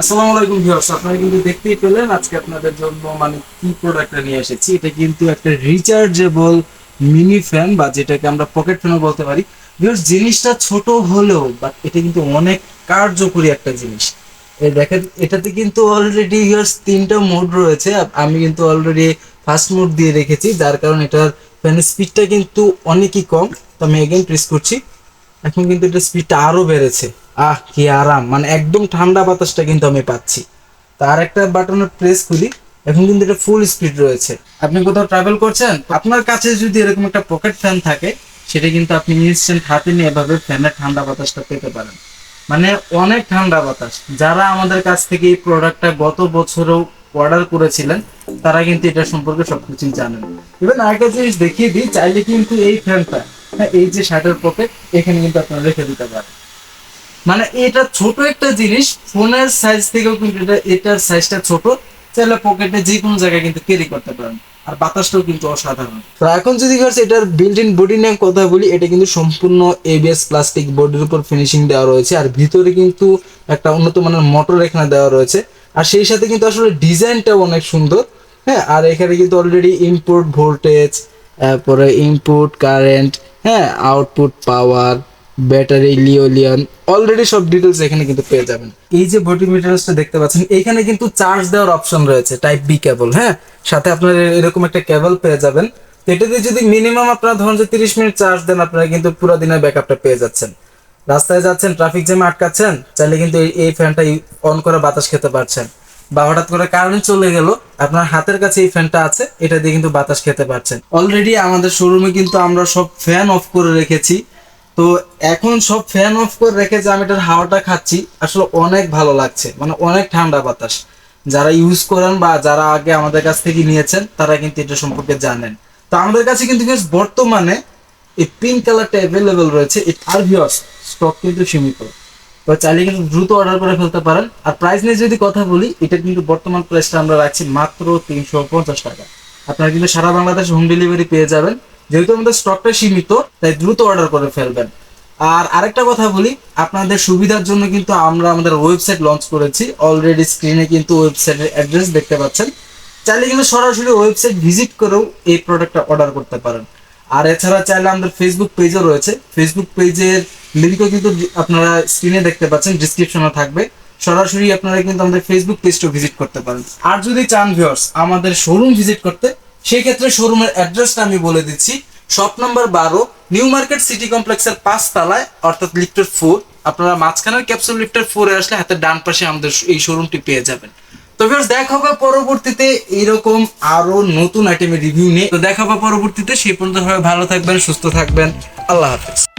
আসসালামু আলাইকুম ভিউয়ার্স, আপনারা কিন্তু দেখতেই পেলেন আজকে আপনাদের জন্য মানে কি প্রোডাক্টটা নিয়ে এসেছি। এটা কিন্তু একটা রিচার্জেবল মিনি ফ্যান বা যেটাকে আমরা পকেট ফ্যানও বলতে পারি। ভিউয়ার্স, জিনিসটা ছোট হলেও বাট এটা কিন্তু অনেক কার্যকরী একটা জিনিস। দেখেন, এটাতে কিন্তু অলরেডি ভিউয়ার্স তিনটা মোড রয়েছে। আমি কিন্তু অলরেডি ফার্স্ট মোড দিয়ে রেখেছি, যার কারণে এটার ফ্যানের স্পিডটা কিন্তু অনেকই কম। তো আমি এগেন প্রেস করছি। এখন কিন্তু এটা স্পিডটা আরও বেড়েছে। আহ, কি আরাম। মানে একদম ঠান্ডা বাতাসটা কিন্তু আমি পাচ্ছি। আর একটা বাটনের প্রেস করি, এখন কিন্তু এটা ফুল স্পিড রয়েছে। আপনি কোথাও ট্রাভেল করছেন? আপনার কাছে যদি এরকম একটা পকেট ফ্যান থাকে, সেটা কিন্তু আপনি ইনস্ট্যান্ট হাতে নিয়ে এভাবে ফ্যানের ঠান্ডা বাতাসটা পেতে পারেন। মানে অনেক ঠান্ডা বাতাস। যারা আমাদের কাছ থেকে এই প্রোডাক্টটা গত বছরেও অর্ডার করেছিলেন, তারা কিন্তু এটা সম্পর্কে সবকিছুই জানেন। ইভেন আরেকটা জিনিস দেখিয়ে দিই, চাইলে কিন্তু এই ফ্যানটা এই যে শার্টের পকেট এখানে কিন্তু আপনারা রেখে দিতে পারেন। মানে এটা ছোট একটা জিনিস ফোনের সাইজ থেকেও কিন্তু এটা, এটার সাইজটা ছোট, চাইলে পকেটে যে কোনো জায়গায় কিন্তু ক্যারি করতে পারেন। আর বাতাসটাও কিন্তু অসাধারণ। তো এখন যদি এটার বিল্ট ইন বডি নিয়ে কথা বলি, এটা কিন্তু সম্পূর্ণ এবিএস প্লাস্টিক বডির উপর ফিনিশিং দেওয়া রয়েছে, আর ভিতরে কিন্তু একটা উন্নত মানের মোটর এখানে দেওয়া রয়েছে। আর সেই সাথে কিন্তু আসলে ডিজাইনটাও অনেক সুন্দর হ্যাঁ আর এখানে কিন্তু অলরেডি ইনপুট ভোল্টেজ তারপরে ইনপুট কারেন্ট হ্যাঁ আউটপুট পাওয়ার ব্যাটারি লিওলিয়ান অলরেডি সব ডিটেলস এখানে কিন্তু পেয়ে যাবেন। এই যে বডি মেটেরিয়ালসটা দেখতে পাচ্ছেন, এখানে কিন্তু চার্জ দেওয়ার অপশন রয়েছে টাইপ বি কেবল হ্যাঁ? সাথে আপনার এরকম একটা কেবল পেয়ে যাবেন। এটাতে যদি মিনিমাম আপনারা ধরুন যে তিরিশ মিনিট চার্জ দেন, আপনারা কিন্তু পুরো দিনের ব্যাকআপটা পেয়ে যাচ্ছেন। রাস্তায় যাচ্ছেন ট্রাফিক জ্যামে আটকাচ্ছেন, চাইলে কিন্তু এই ফ্যানটা অন করে বাতাস খেতে পারছেন। বা হঠাৎ করে কারেন্ট চলে গেল আপনার হাতের কাছে এই ফ্যানটা আছে, এটা দিয়ে কিন্তু বাতাস খেতে পারছেন। অলরেডি আমাদের শোরুমে কিন্তু আমরা সব ফ্যান অফ করে রেখেছি। তো এখন সব ফ্যান অফ করে রেখে যে আমি এটার হাওয়াটা খাচ্ছি। আসলে অনেক ভালো লাগছে মানে অনেক ঠান্ডা বাতাস। যারা ইউজ করেন বা যারা আগে আমাদের কাছ থেকে নিয়েছেন, তারা কিন্তু এটা সম্পর্কে জানেন। তো আমাদের কাছে কিন্তু বর্তমানে এই পিঙ্ক কালারটা অ্যাভেলেবেল রয়েছে আর ভিউয়ার্স স্টক কিন্তু সীমিত। তো চাইলে কিন্তু দ্রুত অর্ডার করে ফেলতে পারেন। আর প্রাইস নিয়ে যদি কথা বলি, এটা কিন্তু বর্তমান প্রাইসটা আমরা রাখছি মাত্র তিনশো পঞ্চাশ টাকা। আপনারা কিন্তু সারা বাংলাদেশ হোম ডেলিভারি পেয়ে যাবেন। যেহেতু আমাদের স্টকটা সীমিত, তাই দ্রুত অর্ডার করে ফেলবেন। আর আরেকটা কথা বলি, আপনাদের সুবিধার জন্য কিন্তু আমরা আমাদের ওয়েবসাইট লঞ্চ করেছি। অলরেডি স্ক্রিনে কিন্তু ওয়েবসাইটের অ্যাড্রেস দেখতে পাচ্ছেন। চাইলে কিন্তু সরাসরি ওয়েবসাইট ভিজিট করেও এই প্রোডাক্টটা অর্ডার করতে পারেন। আর এছাড়া চাইলে আমাদের ফেসবুক পেজও রয়েছে। ফেসবুক পেজের লিঙ্কও কিন্তু আপনারা স্ক্রিনে দেখতে পাচ্ছেন ডিসক্রিপশনে থাকবে। সরাসরি আপনারা কিন্তু আমাদের ফেসবুক পেজটাও ভিজিট করতে পারেন। আর যদি চান ভিউয়ার্স আমাদের শোরুম ভিজিট করতে সেই ক্ষেত্রে শোরুমের অ্যাড্রেসটা আমি বলে দিচ্ছি। শপ নাম্বার বারো নিউ মার্কেট সিটি কমপ্লেক্সের পাঁচ তলায় অর্থাৎ লিফটের ফোর আপনারা মাঝখানের ক্যাপসুল লিফটের ফোরে আসলে হাতের ডান পাশে আমাদের এই শোরুমটি পেয়ে যাবেন। তো ভিউয়ার্স দেখা হবে পরবর্তীতে এরকম আরও নতুন আইটেমের রিভিউ নিয়ে। তো দেখা হবে পরবর্তীতে, সেই পর্যন্ত ভালো থাকবেন, সুস্থ থাকবেন। আল্লাহ হাফেজ।